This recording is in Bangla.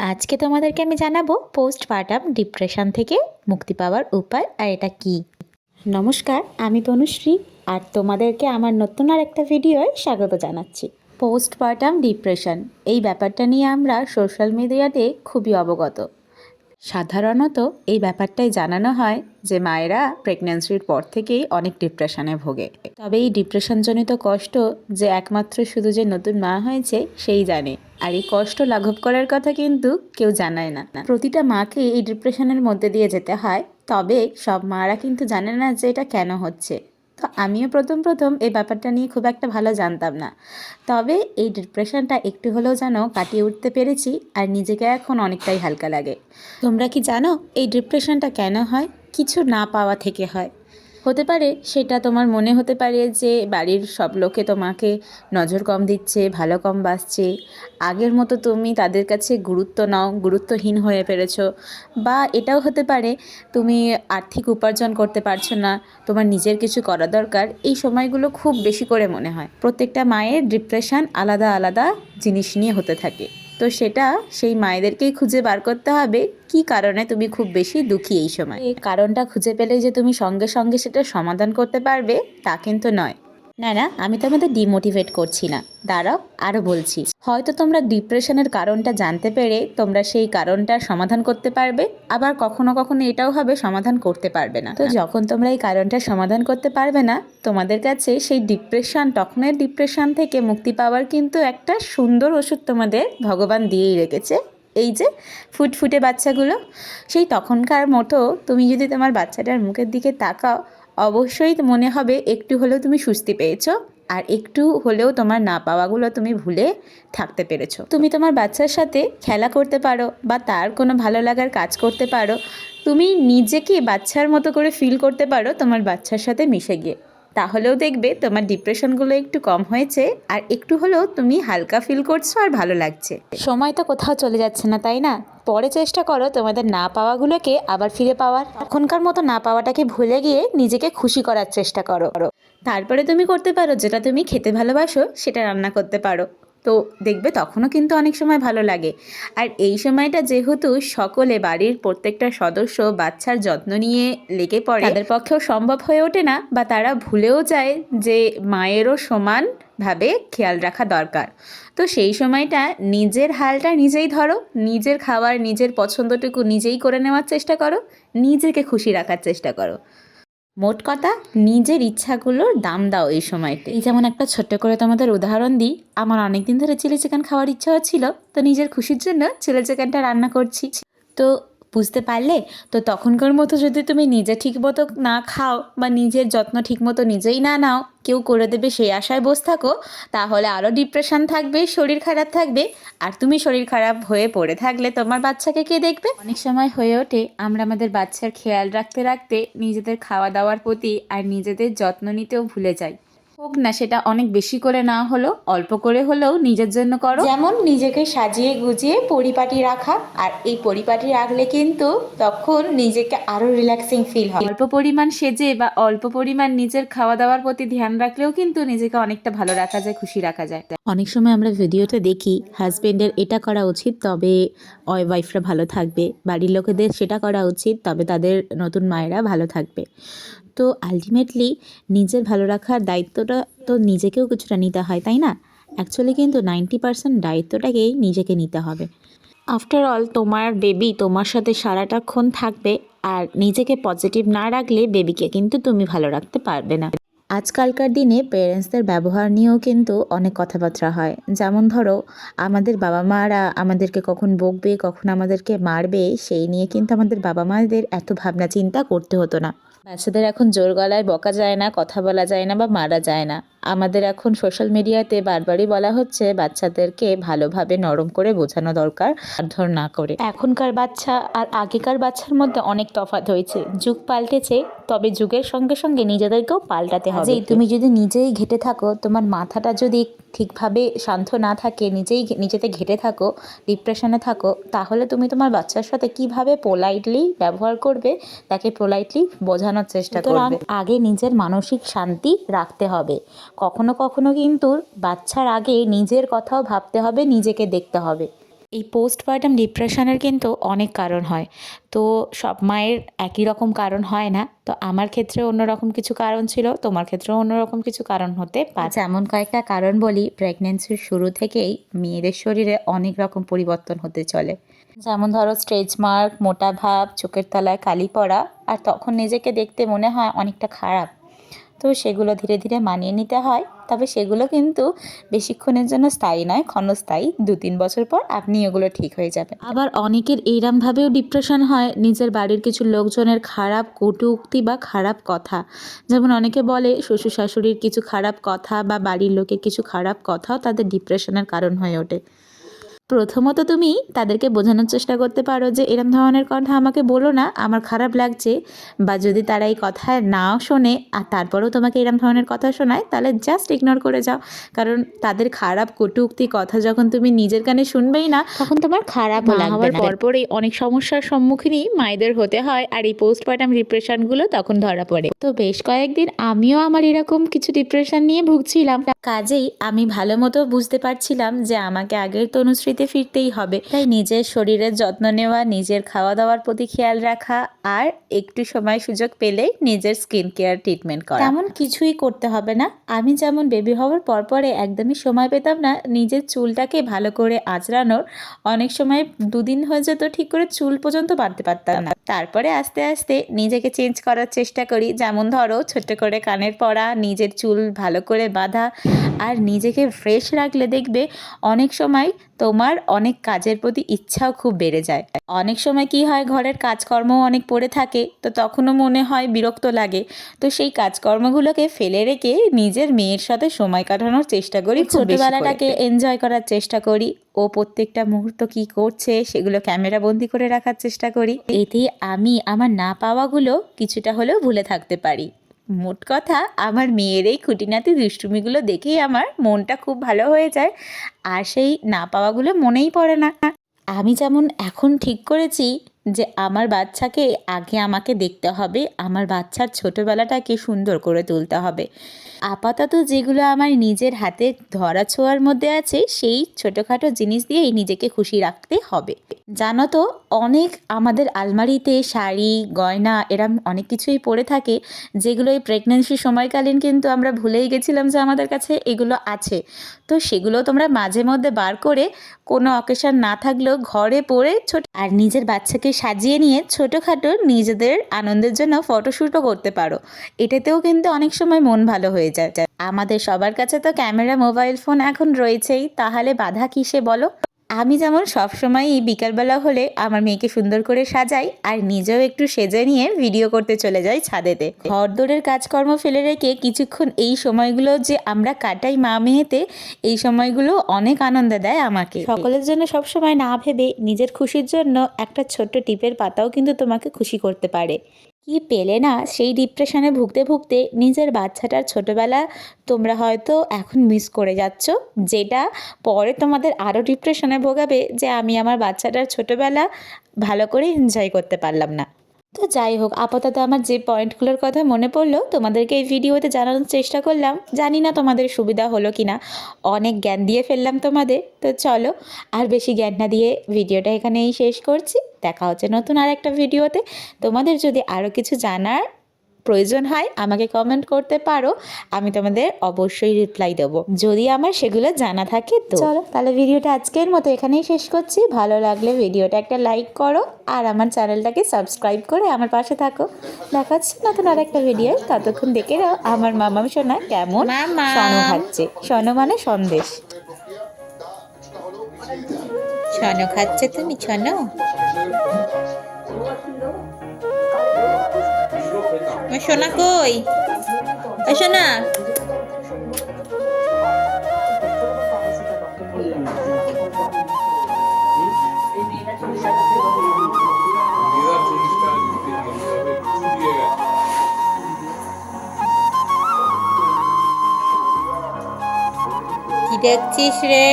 আজকে তোমাদেরকে আমি জানাব পোস্ট পার্টাম ডিপ্রেশন থেকে মুক্তি পাওয়ার উপায়, আর এটা কি? নমস্কার, আমি তনুশ্রী, আর তোমাদেরকে আমার নতুন আর একটা ভিডিওয় স্বাগত জানাচ্ছি। পোস্ট পার্টাম ডিপ্রেশন এই ব্যাপারটা নিয়ে আমরা সোশ্যাল মিডিয়াতে খুবই অবগত। সাধারণত এই ব্যাপারটাই জানানো হয় যে মায়েরা প্রেগন্যান্সির পর থেকেই অনেক ডিপ্রেশনে ভোগে। তবে এই ডিপ্রেশনজনিত কষ্ট যে একমাত্র শুধু যে নতুন মা হয়েছে সেই জানে। আর এই কষ্ট লাঘব করার কথা কিন্তু কেউ জানায় না। প্রতিটা মাকে এই ডিপ্রেশনের মধ্যে দিয়ে যেতে হয়। তবে সব মারা কিন্তু জানে না যে এটা কেন হচ্ছে। তো আমিও প্রথম প্রথম এই ব্যাপারটা নিয়ে খুব একটা ভালো জানতাম না। তবে এই ডিপ্রেশনটা একটু হলেও যেন কাটিয়ে উঠতে পেরেছি আর নিজেকে এখন অনেকটাই হালকা লাগে। তোমরা কি জানো এই ডিপ্রেশনটা কেন হয়? কিছু না পাওয়া থেকে হয়। হতে পারে, সেটা তোমার মনে হতে পারে যে বাড়ির সব লোকে তোমাকে নজর কম দিচ্ছে, ভালো কম বাসছে। আগের মতো তুমি তাদের কাছে গুরুত্ব নাও, গুরুত্বহীন হয়ে পেরেছ বা এটাও হতে পারে, তুমি আর্থিক উপার্জন করতে পারছ না, তোমার নিজের কিছু করা দরকার, এই সময়গুলো খুব বেশি করে মনে হয়। প্রত্যেকটা মায়ের ডিপ্রেশন আলাদা আলাদা জিনিস নিয়ে হতে থাকে। তো সেটা সেই মায়েদেরকেই খুঁজে বার করতে হবে। কি কারণে তুমি খুব বেশি দুঃখী এই সময়? এই কারণটা খুঁজে পেলে যে তুমি সঙ্গে সঙ্গে সেটা সমাধান করতে পারবে, তা কিন্তু নয়। না না আমি তোমাদের ডিমোটিভেট করছি না। দাঁড়াও আরও বলছি। হয়তো তোমরা ডিপ্রেশনের কারণটা জানতে পেরে তোমরা সেই কারণটার সমাধান করতে পারবে আবার কখনো কখনো এটাও হবে সমাধান করতে পারবে না। তো যখন তোমরা এই কারণটা সমাধান করতে পারবে না তোমাদের কাছে সেই ডিপ্রেশন তখনের ডিপ্রেশন থেকে মুক্তি পাওয়ার কিন্তু একটা সুন্দর ওষুধ তোমাদের ভগবান দিয়েই রেখেছে। এই যে ফুটফুটে বাচ্চাগুলো সেই তখনকার মতো তুমি যদি তোমার বাচ্চাটার মুখের দিকে তাকাও অবশ্যই মনে হবে একটু হলেও তুমি সুস্থি পেয়েছ, আর একটু হলেও তোমার না পাওয়াগুলো তুমি ভুলে থাকতে পেরেছ। তুমি তোমার বাচ্চার সাথে খেলা করতে পারো বা তার কোনো ভালো লাগার কাজ করতে পারো। তুমি নিজেকে বাচ্চার মতো করে ফিল করতে পারো, তোমার বাচ্চার সাথে মিশে গিয়ে। তাহলেও দেখবে তোমার ডিপ্রেশনগুলো একটু কম হয়েছে, আর একটু হলেও তুমি হালকা ফিল করছ আর ভালো লাগছে। সময় তো কোথাও চলে যাচ্ছে না, তাই না? পরে চেষ্টা করো তোমাদের না পাওয়াগুলোকে আবার ফিরে পাওয়ার। এখনকার মতো না পাওয়াটাকে ভুলে গিয়ে নিজেকে খুশি করার চেষ্টা করো। তারপরে তুমি করতে পারো যেটা তুমি খেতে ভালোবাসো, সেটা রান্না করতে পারো। তো দেখবে তখনও কিন্তু অনেক সময় ভালো লাগে। আর এই সময়টা যেহেতু সকলে বাড়ির প্রত্যেকটা সদস্য বাচ্চার যত্ন নিয়ে লেগে পড়ে, তাদের পক্ষেও সম্ভব হয়ে ওঠে না বা তারা ভুলেও যায় যে মায়েরও সমানভাবে খেয়াল রাখা দরকার। তো সেই সময়টা নিজের হালটা নিজেই ধরো, নিজের খাবার, নিজের পছন্দটুকু নিজেই করে নেওয়ার চেষ্টা করো, নিজেকে খুশি রাখার চেষ্টা করো। মোট কথা, নিজের ইচ্ছাগুলোর দাম দাও এই সময়তে। এই যেমন একটা ছোট্ট করে তোমাদের উদাহরণ দিই, আমার অনেকদিন ধরে চিলি চিকেন খাওয়ার ইচ্ছা হচ্ছিল তো নিজের খুশির জন্য চিলি চিকেনটা রান্না করছি। তো বুঝতে পারলে, তো তখনকার মতো যদি তুমি নিজে ঠিক মতো না খাও বা নিজের যত্ন ঠিক মতো নিজেই না নাও, কেউ করে দেবে সেই আশায় বসে থাকো, তাহলে আরও ডিপ্রেশন থাকবে, শরীর খারাপ থাকবে। আর তুমি শরীর খারাপ হয়ে পড়ে থাকলে তোমার বাচ্চাকে কে দেখবে? অনেক সময় হয়ে ওঠে, আমরা আমাদের বাচ্চার খেয়াল রাখতে রাখতে নিজেদের খাওয়া দাওয়ার প্রতি আর নিজেদের যত্ন নিতেও ভুলে যাই। হোক না সেটা অনেক বেশি করে না হলো অল্প করে হলেও নিজের জন্য করো। যেমন নিজেকে সাজিয়ে গুজিয়ে পরিপাটি রাখা আর এই পরিপাটি রাখলে কিন্তু তখন নিজেকে আরও রিল্যাক্সিং ফিল হয়। অল্প পরিমাণ সেজে বা অল্প পরিমাণ নিজের খাওয়া দাওয়ার প্রতি ধ্যান রাখলেও কিন্তু নিজেকে অনেকটা ভালো রাখা যায় খুশি রাখা যায়। অনেক সময় আমরা ভিডিওতে দেখি হাজবেন্ডের এটা করা উচিত তবে ওয়াইফরা ভালো থাকবে বাড়ির লোকেদের সেটা করা উচিত তবে তাদের নতুন মায়েরা ভালো থাকবে। তো আলটিমেটলি নিজের ভালো রাখার দায়িত্বটা তো নিজেকেও কিছুটা নিতে হয়, তাই না? অ্যাকচুয়ালি কিন্তু নাইনটি পার্সেন্ট দায়িত্বটাকেই নিজেকে নিতে হবে। আফটার অল তোমার বেবি তোমার সাথে সারাটাক্ষণ থাকবে আর নিজেকে পজিটিভ না রাখলে বেবিকে কিন্তু তুমি ভালো রাখতে পারবে না। আজকালকার দিনে পেরেন্টসদের ব্যবহার নিয়েও কিন্তু অনেক কথাবার্তা হয়। যেমন ধরো, আমাদের বাবা মারা আমাদেরকে কখন বকবে, কখন আমাদেরকে মারবে, সেই নিয়ে কিন্তু আমাদের বাবা মাদের এত ভাবনা চিন্তা করতে হতো না। বাচ্চাদের এখন জোর গলায় বকা যায় না, কথা বলা যায় না বা মারা যায় না। আমাদের এখন সোশ্যাল মিডিয়াতে বারবারই বলা হচ্ছে বাচ্চাদেরকে ভালোভাবে নরম করে বোঝানো দরকার, মারধর না করে। এখনকার বাচ্চা আর আগেকার বাচ্চার মধ্যে অনেক তফাত হয়েছে। যুগ পাল্টেছে, তবে যুগের সঙ্গে সঙ্গে নিজেদেরকেও পাল্টাতে হবে। তুমি যদি নিজেই ঘেটে থাকো, তোমার মাথাটা যদি ঠিকভাবে শান্ত না থাকে নিজেই নিজেতে ঘেটে থাকো ডিপ্রেশনে থাকো তাহলে তুমি তোমার বাচ্চার সাথে কীভাবে পোলাইটলি ব্যবহার করবে তাকে পোলাইটলি বোঝানোর চেষ্টা করবে। আগে নিজের মানসিক শান্তি রাখতে হবে। কখনো কখনো কিন্তু বাচ্চার আগে নিজের কথাও ভাবতে হবে নিজেকে দেখতে হবে। এই পোস্টপার্টাম ডিপ্রেশনের কিন্তু অনেক কারণ হয়। তো সব মায়ের একই রকম কারণ হয় না। তো আমার ক্ষেত্রে অন্যরকম কিছু কারণ ছিল, তোমার ক্ষেত্রেও অন্যরকম কিছু কারণ হতে পারে। যেমন কয়েকটা কারণ বলি প্রেগনেন্সির শুরু থেকেই মেয়েদের শরীরে অনেক রকম পরিবর্তন হতে চলে। যেমন ধরো স্ট্রেচ মার্ক মোটা ভাব, চোখের তলায় কালি পড়া, আর তখন নিজেকে দেখতে মনে হয় অনেকটা খারাপ। তো সেগুলো ধীরে ধীরে মানিয়ে নিতে হয়। তবে সেগুলো কিন্তু বেশিক্ষণের জন্য স্থায়ী নয়, ক্ষণস্থায়ী। দু তিন বছর পর আপনি এগুলো ঠিক হয়ে যাবে আবার অনেকের এইরমভাবেও ডিপ্রেশন হয়, নিজের বাড়ির কিছু লোকজনের খারাপ কটুক্তি বা খারাপ কথা। যেমন অনেকে বলে, শ্বশুর শাশুড়ির কিছু খারাপ কথা বা বাড়ির লোকের কিছু খারাপ কথাও তাদের ডিপ্রেশনের কারণ হয়ে ওঠে। প্রথমত তুমি তাদেরকে বোঝানোর চেষ্টা করতে পারো যে এরম ধরনের কথা আমাকে বলো না আমার খারাপ লাগছে। বা যদি তারা এই কথা না শোনে আর তারপরেও তোমাকে এরম ধরনের কথা শোনায় তাহলে জাস্ট ইগনোর করে যাও। কারণ তাদের খারাপ কটূক্তি কথা যখন তুমি নিজের কানে শুনবেই না তখন তোমার খারাপ হওয়ার পরপরই অনেক সমস্যার সম্মুখীনই মায়েদের হতে হয় আর এই পোস্টপার্টাম ডিপ্রেশনগুলো তখন ধরা পড়ে। তো বেশ কয়েকদিন আমিও আমার এরকম কিছু ডিপ্রেশন নিয়ে ভুগছিলাম। কাজেই আমি ভালো মতো বুঝতে পারছিলাম যে আমাকে আগের তনুশ্রীতে ফিরতেই হবে। তাই নিজের শরীরের যত্ন নেওয়া, নিজের খাওয়া দাওয়ার প্রতি খেয়াল রাখা আর একটু সময় সুযোগ পেলেই নিজের স্কিন কেয়ার ট্রিটমেন্ট করা। তেমন কিছুই করতে হবে না। আমি যেমন বেবি হওয়ার পরপরে একদমই সময় পেতাম না, নিজের চুলটাকে ভালো করে আঁচড়ানোর। অনেক সময় দুদিন হয়ে যেত ঠিক করে চুল পর্যন্ত বাঁধতে পারতাম না। তারপরে আস্তে আস্তে নিজেকে চেঞ্জ করার চেষ্টা করি। যেমন ধরো, ছোট্ট করে কানের পরা নিজের চুল ভালো করে বাঁধা আর নিজেকে ফ্রেশ রাখলে দেখবে অনেক সময় তোমার অনেক কাজের প্রতি ইচ্ছাও খুব বেড়ে যায়। অনেক সময় কি হয় ঘরের কাজকর্ম অনেক পড়ে থাকে তো তখনও মনে হয় বিরক্ত লাগে। তো সেই কাজকর্মগুলোকে ফেলে রেখে নিজের মেয়ের সাথে সময় কাটানোর চেষ্টা করি ছোটবেলাটাকে এনজয় করার চেষ্টা করি। ও প্রত্যেকটা মুহূর্ত কি করছে সেগুলো ক্যামেরা বন্দি করে রাখার চেষ্টা করি। এতে আমি আমার না পাওয়াগুলো কিছুটা হলেও ভুলে থাকতে পারি। মোট কথা, আমার মেয়ের এই খুঁটিনাতি দুষ্টুমিগুলো দেখেই আমার মনটা খুব ভালো হয়ে যায়। আর সেই না পাওয়াগুলো মনেই পড়ে না। আমি যেমন এখন ঠিক করেছি যে আমার বাচ্চাকে আগে আমাকে দেখতে হবে, আমার বাচ্চার ছোটোবেলাটাকে সুন্দর করে তুলতে হবে। আপাতত যেগুলো আমার নিজের হাতে ধরা ছোঁয়ার মধ্যে আছে, সেই ছোটোখাটো জিনিস দিয়েই নিজেকে খুশি রাখতে হবে। জানো তো, অনেক আমাদের আলমারিতে শাড়ি, গয়না এরম অনেক কিছুই পড়ে থাকে, যেগুলো এই প্রেগনেন্সি সময়কালীন কিন্তু আমরা ভুলেই গেছিলাম যে আমাদের কাছে এগুলো আছে। তো সেগুলো তোমরা মাঝে মধ্যে বার করে কোনো অকেশন না থাকলেও ঘরে পরে ছোট আর নিজের বাচ্চাকে সাজিয়ে নিয়ে ছোটোখাটো নিজেদের আনন্দের জন্য ফটোশ্যুটও করতে পারো। এটাতেও কিন্তু অনেক সময় মন ভালো হয়ে যায়। আমাদের সবার কাছে তো ক্যামেরা, মোবাইল, ফোন এখন রয়েছেই। তাহলে বাধা কিসে বলো? আমি যেমন সবসময়ই বিকালবেলা হলে আমার মেয়েকে সুন্দর করে সাজাই আর নিজেও একটু সেজে নিয়ে ভিডিও করতে চলে যাই ছাদেতে। ঘরদোরের কাজকর্ম ফেলে রেখে কিছুক্ষণ এই সময়গুলো যে আমরা কাটাই মা মেয়েতে, এই সময়গুলো অনেক আনন্দ দেয় আমাকে। সকলের জন্য সবসময় না ভেবে নিজের খুশির জন্য একটা ছোট্ট টিপের পাতাও কিন্তু তোমাকে খুশি করতে পারে। কি পেলে না সেই ডিপ্রেশনে ভুগতে ভুগতে নিজের বাচ্চাটার ছোটোবেলা তোমরা হয়তো এখন মিস করে যাচ্ছ। যেটা পরে তোমাদের আরও ডিপ্রেশনে ভোগাবে যে আমি আমার বাচ্চাটার ছোটোবেলা ভালো করে এনজয় করতে পারলাম না। তো যাই হোক, আপাতত আমার যে পয়েন্টগুলোর কথা মনে পড়ল, তোমাদেরকে এই ভিডিওতে জানানোর চেষ্টা করলাম। জানি না তোমাদের সুবিধা হলো কি না অনেক জ্ঞান দিয়ে ফেললাম তোমাদের। তো চলো, আর বেশি জ্ঞান না দিয়ে ভিডিওটা এখানেই শেষ করছি। দেখা হচ্ছে নতুন আর একটা ভিডিওতে। তোমাদের যদি আরও কিছু জানার প্রয়োজন হয় আমাকে কমেন্ট করতে পারো আমি তোমাদের অবশ্যই রিপ্লাই দেবো। যদি আমার সেগুলো জানা থাকে তো। চলো তাহলে ভিডিওটা আজকের মতো এখানেই শেষ করছি। ভালো লাগলে ভিডিওটা একটা লাইক করো আর আমার চ্যানেলটাকে সাবস্ক্রাইব করে আমার পাশে থাকো। দেখা হচ্ছে নতুন আর একটা ভিডিও ততক্ষণ দেখে নাও আমার মামাম সোনা কেমন? সনো খাচ্ছে। সনো মানে সন্দেশ। ছনো খাচ্ছে তুমি ছনো সোনা কই? সোনা। কি দেখছিস রে?